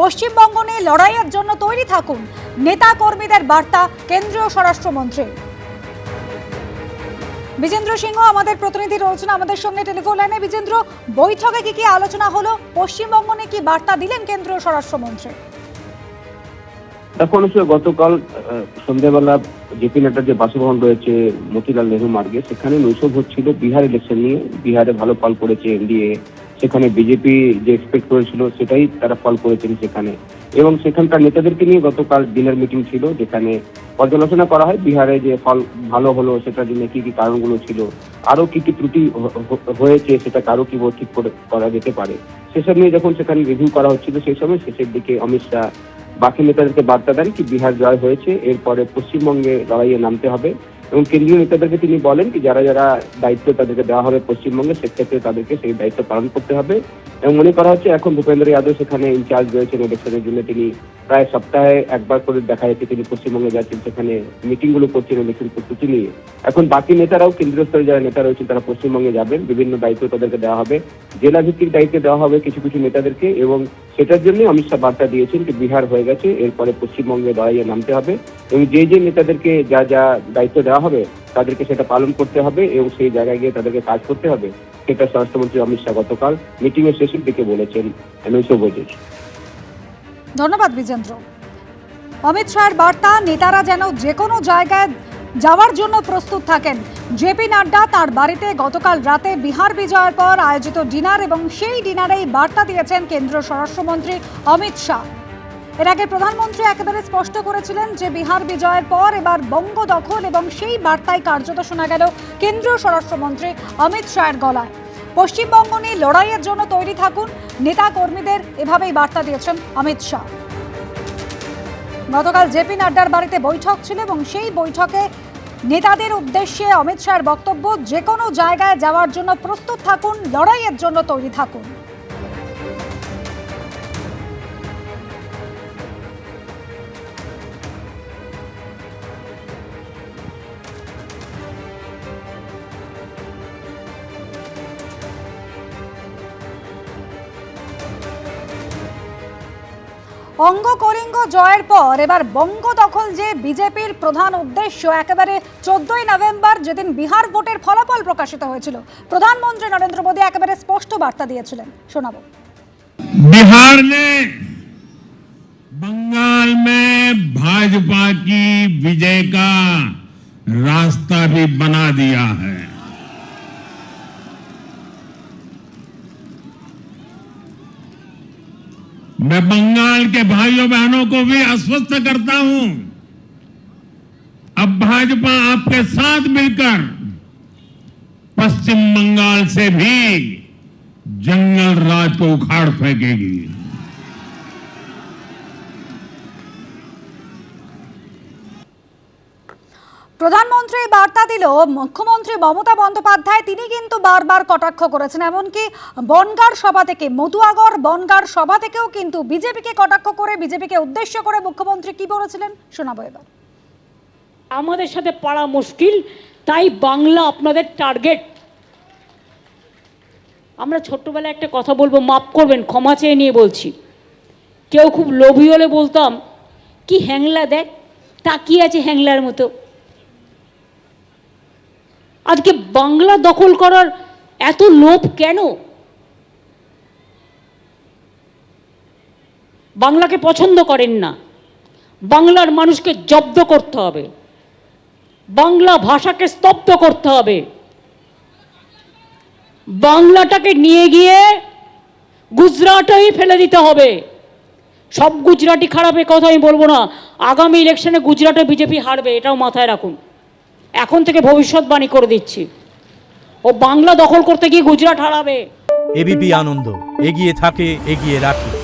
পশ্চিমবঙ্গ নিয়ে লড়াইয়ের জন্য তৈরি থাকুন। নেতা কর্মীদের বার্তা, কেন্দ্রীয় স্বরাষ্ট্রমন্ত্রী। বিজেন্দ্র সিংহ আমাদের প্রতিনিধি রয়েছেন আমাদের সঙ্গে টেলিফোন লাইনে। বিজেন্দ্র, বৈঠকে কি কি আলোচনা হলো? পশ্চিমবঙ্গ নিয়ে কি বার্তা দিলেন কেন্দ্রীয় স্বরাষ্ট্রমন্ত্রী? এখন গতকাল সন্ধ্যাবেলা জেপি যে বাসভবন রয়েছে, মতিলাল নেহরু মার্গে, সেখানে নৈশভ হচ্ছিল বিহার ইলেকশন নিয়ে। বিহারে ভালো ফল করেছে এনডিএ সেখানে বিজেপি যে এক্সপেক্ট করেছিল, সেটাই তারা ফল করেছেন সেখানে। এবং সেখানকার নেতাদেরকে নিয়ে গতকাল ডিনার মিটিং ছিল, যেখানে পর্যালোচনা করা হয় বিহারে যে ফল ভালো হলো, সেটার জন্য কি কি কারণগুলো ছিল আরও কি কি ত্রুটি হয়েছে, সেটা কারও কি ঠিক করে, করা যেতে পারে। সেসব নিয়ে যখন সেখানে রিভিউ করা হচ্ছিল, সেই সময় শেষের দিকে অমিত শাহ, বাকি নেতাদেরকে বার্তা দেন কি বিহার জয় হয়েছে, এরপরে পশ্চিমবঙ্গে লড়াইয়ে নামতে হবে। এবং কেন্দ্রীয় নেতাদেরকে তিনি বলেন কি, যারা যারা দায়িত্ব তাদেরকে দেওয়া হবে পশ্চিমবঙ্গে, সেক্ষেত্রে তাদেরকে সেই দায়িত্ব পালন করতে হবে। এবং মনে করা হচ্ছে এখন ভূপেন্দ্র যাদব সেখানে ইনচার্জ রয়েছেন ইলেকশনের জন্য। তিনি প্রায় সপ্তাহে একবার করে দেখা যাচ্ছে তিনি পশ্চিমবঙ্গে যাচ্ছেন, সেখানে মিটিংগুলো করছেন ইলেকশন প্রস্তুতি নিয়ে এখন বাকি নেতারাও কেন্দ্রীয় স্তরে যারা নেতা রয়েছেন, তারা পশ্চিমবঙ্গে যাবেন। বিভিন্ন দায়িত্ব তাদেরকে দেওয়া হবে। জেলা ভিত্তিক দায়িত্ব দেওয়া হবে কিছু কিছু নেতাদেরকে এবং সেটার জন্য অমিত শাহ বার্তা দিয়েছেন যে বিহার হয়ে গেছে, এরপরে পশ্চিমবঙ্গে লড়াইয়ে নামতে হবে। এবং যে যে নেতাদেরকে যা যা দায়িত্ব দেওয়া হবে তাদেরকে সেটা পালন করতে হবে এবং সেই জায়গায় গিয়ে তাদেরকে কাজ করতে হবে। সেটা স্বরাষ্ট্রমন্ত্রী অমিত শাহ গতকাল মিটিং এর শেষের দিকে বলেছেন ধন্যবাদ বিজেন্দ্র। অমিত শাহের বার্তা, নেতারা যেন যে কোনো জায়গায় যাওয়ার জন্য প্রস্তুত থাকেন। জেপি নাড্ডা তার বাড়িতে গতকাল রাতে বিহার বিজয়ের পর আয়োজিত ডিনার এবং সেই ডিনারেই বার্তা দিয়েছেন কেন্দ্রীয় স্বরাষ্ট্রমন্ত্রী অমিত শাহ। এর আগে প্রধানমন্ত্রী একেবারে স্পষ্ট করেছিলেন যে বিহার বিজয়ের পর এবার বঙ্গ দখল এবং সেই বার্তায় কার্যত শোনা গেল কেন্দ্রীয় স্বরাষ্ট্রমন্ত্রী অমিত শাহের গলায়। পশ্চিমবঙ্গ নিয়ে লড়াইয়ের জন্য তৈরি থাকুন, নেতা কর্মীদের এভাবেই বার্তা দিয়েছেন অমিত শাহ। গতকাল জেপি নাড্ডার বাড়িতে বৈঠক ছিল এবং সেই বৈঠকে নেতাদের উদ্দেশ্যে অমিত শাহের বক্তব্য, যে কোনো জায়গায় যাওয়ার জন্য প্রস্তুত থাকুন, লড়াইয়ের জন্য তৈরি থাকুন। অঙ্গ কলিঙ্গ জয়ের পর এবার বঙ্গ দখল যে বিজেপির প্রধান উদ্দেশ্য একেবারে চোদ্দই নভেম্বর যেদিন বিহার ভোটের ফলাফল প্রকাশিত হয়েছিল প্রধানমন্ত্রী নরেন্দ্র মোদী একেবারে স্পষ্ট বার্তা দিয়েছিলেন শোনাবো बिहार ने बंगाल में भाजपा की विजय का रास्ता भी बना दिया है मैं बंगाल के भाइयों बहनों को भी आश्वस्त करता हूँ। अब भाजपा आपके साथ मिलकर पश्चिम बंगाल से भी जंगल राज को उखाड़ फेंकेगी। প্রধানমন্ত্রী বার্তা দিল, মুখ্যমন্ত্রী মমতা বন্দ্যোপাধ্যায়, তিনি কিন্তু বারবার কটাক্ষ করেছেন। এমনকি বনগার সভা থেকে মতুয়াগড় বনগার সভা থেকেও কিন্তু বিজেপিকে কটাক্ষ করে, বিজেপিকে উদ্দেশ্য করে মুখ্যমন্ত্রী কি বলেছিলেন? শোনাবো এবার। আমাদের সাথে পারা মুশকিল, তাই বাংলা আপনাদের টার্গেট। আমরা ছোট্টবেলায় একটা কথা বলব মাপ করবেন, ক্ষমা চেয়ে নিয়ে বলছি। কেউ খুব লোভী হলে বলতাম, কি হ্যাংলা দেখ, তাকিয়ে আছে হ্যাংলার মতো। আজকে বাংলা দখল করার এত লোভ কেন? বাংলাকে পছন্দ করেন না। বাংলার মানুষকে জব্দ করতে হবে। বাংলা ভাষাকে স্তব্ধ করতে হবে। বাংলাটাকে নিয়ে গিয়ে গুজরাটেই ফেলে দিতে হবে। সব গুজরাটি খারাপ কথা আমি বলব না। আগামী ইলেকশনে গুজরাটে বিজেপি হারবে, এটাও মাথায় রাখুন। এখন থেকে ভবিষ্যৎবাণী করে দিচ্ছি। ও বাংলা দখল করতে গিয়ে গুজরাট হারাবে। এবিপি আনন্দ, এগিয়ে থাকে, এগিয়ে রাখে।